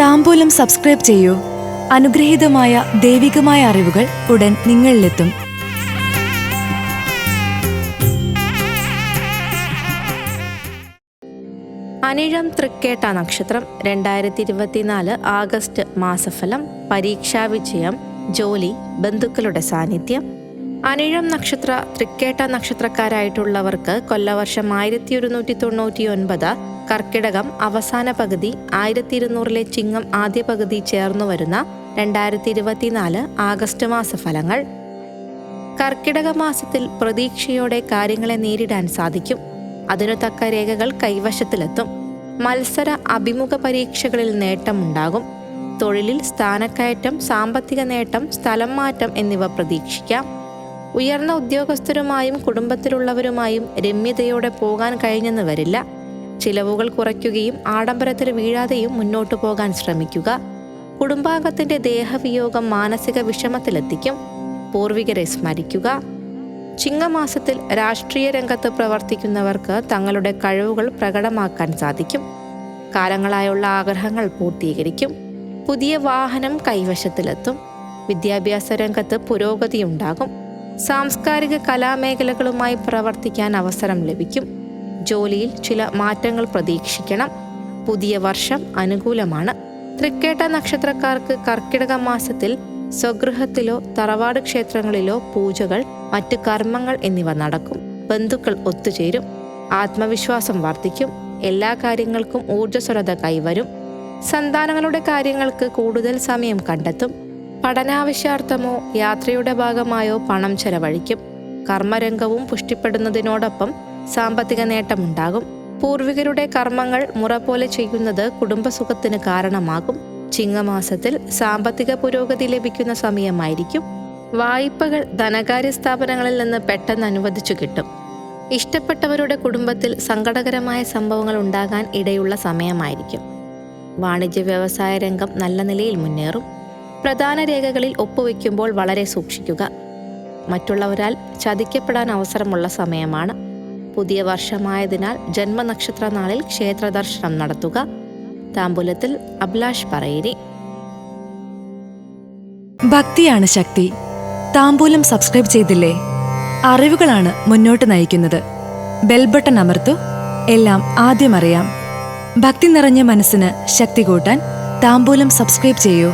താമ്പൂലം subscribe ചെയ്യൂ. അനുഗ്രഹീതമായ ദൈവികമായ അറിവുകൾ ഉടൻ നിങ്ങളിലെത്തും. അനിഴം തൃക്കേട്ട നക്ഷത്രം രണ്ടായിരത്തി ഇരുപത്തിനാല് ആഗസ്റ്റ് മാസഫലം പരീക്ഷാ വിജയം ജോലി ബന്ധുക്കളുടെ സാന്നിധ്യം അനിഴം നക്ഷത്ര തൃക്കേട്ട നക്ഷത്രക്കാരായിട്ടുള്ളവർക്ക് കൊല്ലവർഷം ആയിരത്തി ഒരുന്നൂറ്റി തൊണ്ണൂറ്റി ഒൻപത് കർക്കിടകം അവസാന പകുതി ആയിരത്തി ഇരുന്നൂറിലെ ചിങ്ങം ആദ്യ പകുതി ചേർന്നു വരുന്ന രണ്ടായിരത്തി ഇരുപത്തിനാല് ആഗസ്റ്റ് മാസ ഫലങ്ങൾ കർക്കിടക മാസത്തിൽ പ്രതീക്ഷയോടെ കാര്യങ്ങളെ നേരിടാൻ സാധിക്കും. അതിനു തക്ക രേഖകൾ കൈവശത്തിലെത്തും. മത്സര അഭിമുഖ പരീക്ഷകളിൽ നേട്ടമുണ്ടാകും. തൊഴിലിൽ സ്ഥാനക്കയറ്റം സാമ്പത്തിക നേട്ടം സ്ഥലം മാറ്റം എന്നിവ പ്രതീക്ഷിക്കാം. ഉയർന്ന ഉദ്യോഗസ്ഥരുമായും കുടുംബത്തിലുള്ളവരുമായും രമ്യതയോടെ പോകാൻ കഴിഞ്ഞെന്ന് വരില്ല. ചിലവുകൾ കുറയ്ക്കുകയും ആഡംബരത്തിൽ വീഴാതെയും മുന്നോട്ടു പോകാൻ ശ്രമിക്കുക. കുടുംബാംഗത്തിന്റെ ദേഹവിയോഗം മാനസിക വിഷമത്തിലെത്തിക്കും. പൂർവികരെ സ്മരിക്കുക. ചിങ്ങമാസത്തിൽ രാഷ്ട്രീയ രംഗത്ത് പ്രവർത്തിക്കുന്നവർക്ക് തങ്ങളുടെ കഴിവുകൾ പ്രകടമാക്കാൻ സാധിക്കും. കാലങ്ങളായുള്ള ആഗ്രഹങ്ങൾ പൂർത്തീകരിക്കും. പുതിയ വാഹനം കൈവശത്തിലെത്തും. വിദ്യാഭ്യാസ രംഗത്ത് പുരോഗതിയുണ്ടാകും. സാംസ്കാരിക കലാമേഖലകളുമായി പ്രവർത്തിക്കാൻ അവസരം ലഭിക്കും. ജോലിയിൽ ചില മാറ്റങ്ങൾ പ്രതീക്ഷിക്കണം. പുതിയ വർഷം അനുകൂലമാണ്. തൃക്കേട്ട നക്ഷത്രക്കാർക്ക് കർക്കിടക മാസത്തിൽ സ്വഗൃഹത്തിലോ തറവാട് ക്ഷേത്രങ്ങളിലോ പൂജകൾ മറ്റു കർമ്മങ്ങൾ എന്നിവ നടക്കും. ബന്ധുക്കൾ ഒത്തുചേരും. ആത്മവിശ്വാസം വർദ്ധിക്കും. എല്ലാ കാര്യങ്ങൾക്കും ഊർജസ്വലത കൈവരും. സന്താനങ്ങളുടെ കാര്യങ്ങൾക്ക് കൂടുതൽ സമയം കണ്ടെത്തും. പഠനാവശ്യാർത്ഥമോ യാത്രയുടെ ഭാഗമായോ പണം ചെലവഴിക്കും. കർമ്മരംഗവും പുഷ്ടിപ്പെടുന്നതിനോടൊപ്പം സാമ്പത്തിക നേട്ടമുണ്ടാകും. പൂർവികരുടെ കർമ്മങ്ങൾ മുറ പോലെ ചെയ്യുന്നത് കുടുംബസുഖത്തിന് കാരണമാകും. ചിങ്ങമാസത്തിൽ സാമ്പത്തിക പുരോഗതി ലഭിക്കുന്ന സമയമായിരിക്കും. വായ്പകൾ ധനകാര്യ സ്ഥാപനങ്ങളിൽ നിന്ന് പെട്ടെന്ന് അനുവദിച്ചു കിട്ടും. ഇഷ്ടപ്പെട്ടവരുടെ കുടുംബത്തിൽ സങ്കടകരമായ സംഭവങ്ങൾ ഉണ്ടാകാൻ ഇടയുള്ള സമയമായിരിക്കും. വാണിജ്യ വ്യവസായ രംഗം നല്ല നിലയിൽ മുന്നേറും. പ്രധാന രേഖകളിൽ ഒപ്പുവെക്കുമ്പോൾ വളരെ സൂക്ഷിക്കുക. മറ്റുള്ളവരാൽ ചതിക്കപ്പെടാൻ അവസരമുള്ള സമയമാണ്. പുതിയ വർഷമായതിനാൽ ജന്മനക്ഷത്ര നാളിൽ ക്ഷേത്ര ദർശനം നടത്തുക. താമ്പൂലത്തിൽ അഭിലാഷ് പറയിനി ഭക്തിയാണ് ശക്തി. താമ്പൂലം സബ്സ്ക്രൈബ് ചെയ്തില്ലേ? അറിവുകളാണ് മുന്നോട്ട് നയിക്കുന്നത്. ബെൽബട്ടൺ അമർത്തു. എല്ലാം ആദ്യം അറിയാം. ഭക്തി നിറഞ്ഞ മനസ്സിന് ശക്തി കൂട്ടാൻ താമ്പൂലം സബ്സ്ക്രൈബ് ചെയ്യൂ.